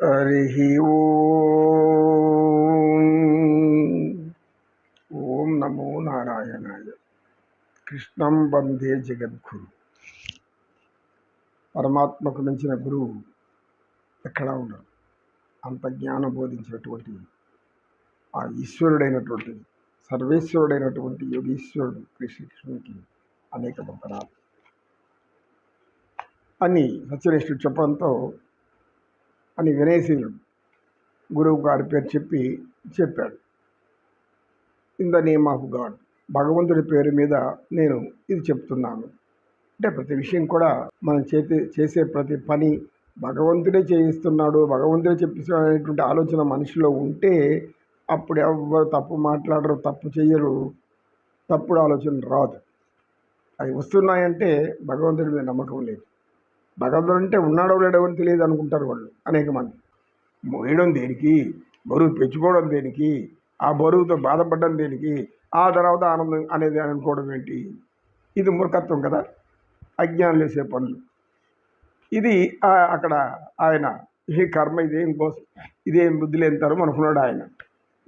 హరి ఓం ఓం నమో నారాయణాయ కృష్ణం వందే జగద్గురు పరమాత్మకు మించిన గురువు ఎక్కడా ఉండరు అంత జ్ఞానం బోధించినటువంటి ఆ ఈశ్వరుడైనటువంటి సర్వేశ్వరుడైనటువంటి యోగీశ్వరుడు శ్రీకృష్ణునికి అనేక వందనాలు. అని సత్యనిష్ఠుడు చెప్పడంతో అని వినయశీలుడు గురువు గారి పేరు చెప్పి చెప్పాడు. In the name of God. భగవంతుడి పేరు మీద నేను ఇది చెప్తున్నాను. అంటే ప్రతి విషయం కూడా మనం చేతి చేసే ప్రతి పని భగవంతుడే చేయిస్తున్నాడు భగవంతుడే చెప్పిస్తున్నాడు అనేటువంటి ఆలోచన మనిషిలో ఉంటే అప్పుడు ఎవరు తప్పు మాట్లాడరు తప్పు చేయరు తప్పుడు ఆలోచన రాదు. అవి వస్తున్నాయంటే భగవంతుడి మీద నమ్మకం లేదు. భగవంతుడు అంటే ఉన్నాడో లేడో అని తెలియదు అనుకుంటారు వాళ్ళు అనేక మంది. మోయడం దేనికి? బరువు పెంచుకోవడం దేనికి? ఆ బరువుతో బాధపడడం దేనికి? ఆ తర్వాత ఆనందం అనేది అనుకోవడం ఏంటి? ఇది మూర్ఖత్వం కదా. అజ్ఞానం చేసే పనులు. ఇది అక్కడ ఆయన ఈ కర్మ ఇదేం కోసం ఇదేం బుద్ధి లేనితారు అనుకున్నాడు ఆయన.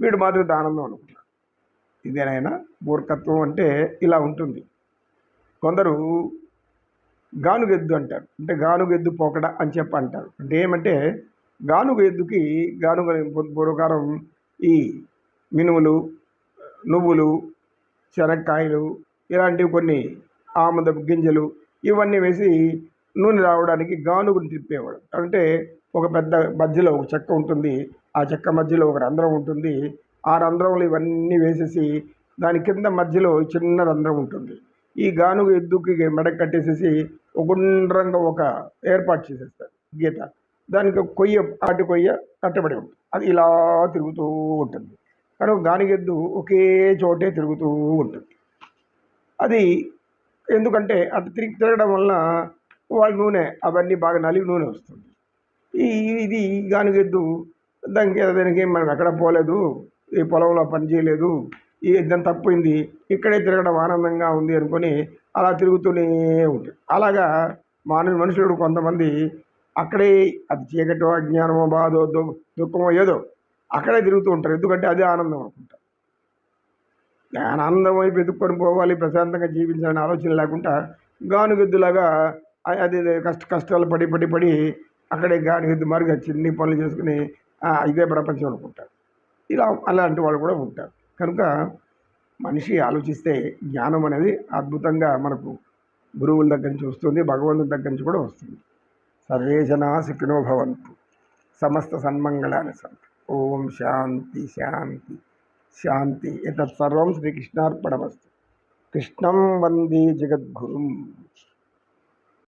వీడు మాత్రం ఆనందం అనుకున్నాడు. ఇదేనైనా మూర్ఖత్వం అంటే ఇలా ఉంటుంది. కొందరు గానుగెద్దు అంటారు. అంటే గానుగెద్దు పోకడ అని చెప్పి అంటారు అంటే ఏమంటే గానుగ ఎద్దుకి గానుగ పూర్వకాలం ఈ మినుములు నువ్వులు శనక్కాయలు ఇలాంటివి కొన్ని ఆముదపు గింజలు ఇవన్నీ వేసి నూనె రావడానికి గానుగుని తిప్పేవాడు. అంటే ఒక పెద్ద మధ్యలో ఒక చెక్క ఉంటుంది. ఆ చెక్క మధ్యలో ఒక రంధ్రం ఉంటుంది. ఆ రంధ్రంలో ఇవన్నీ వేసేసి దాని కింద మధ్యలో చిన్న రంధ్రం ఉంటుంది. ఈ గానుగ ఎద్దుకి మెడ కట్టేసేసి గుండ్రంగా ఒక ఏర్పాటు చేసేస్తారు గీత. దానికి కొయ్య ఆటి కొయ్య కట్టబడి ఉంటుంది. అది ఇలా తిరుగుతూ ఉంటుంది. కానీ గానిగెద్దు ఒకే చోటే తిరుగుతూ ఉంటుంది. అది ఎందుకంటే అటు తిరిగి తిరగడం వలన వాళ్ళ నూనె అవన్నీ బాగా నలిగి నూనె వస్తుంది. ఈ ఇది గానిగెద్దు దానికి దానికి మనం ఎక్కడ పోలేదు ఈ పొలంలో పని చేయలేదు ఈ దాని తప్పింది ఇక్కడే తిరగడం ఆనందంగా ఉంది అనుకొని అలా తిరుగుతూనే ఉంటుంది అలాగా మానవ మనుషులు కొంతమంది అక్కడే అది చీకటో అజ్ఞానమో బాధో దు- దుఃఖమో ఏదో అక్కడే తిరుగుతూ ఉంటారు. ఎందుకంటే అదే ఆనందం అనుకుంటారు ఆనందం వైపు ఎదుక్కొని పోవాలి ప్రశాంతంగా జీవించాలని ఆలోచన లేకుండా గానుగెద్దులాగా అది కష్ట కష్టాలు పడి పడి పడి అక్కడే గానుగెద్దు మారిగా చిన్ని పనులు చేసుకుని ఇదే ప్రపంచం అనుకుంటారు ఇలా అలాంటి వాళ్ళు కూడా ఉంటారు. కనుక మనిషి ఆలోచిస్తే జ్ఞానం అనేది అద్భుతంగా మనకు గురువుల దగ్గర నుంచి వస్తుంది భగవంతుని దగ్గర నుంచి కూడా వస్తుంది. సర్వే జనా సుఖినో భవంతు. సమస్త సన్మంగళాన్ని సంతు ఓం శాంతి శాంతి శాంతి. ఎతత్ సర్వం శ్రీకృష్ణార్పణమస్తు. కృష్ణం వందే జగద్గురుం.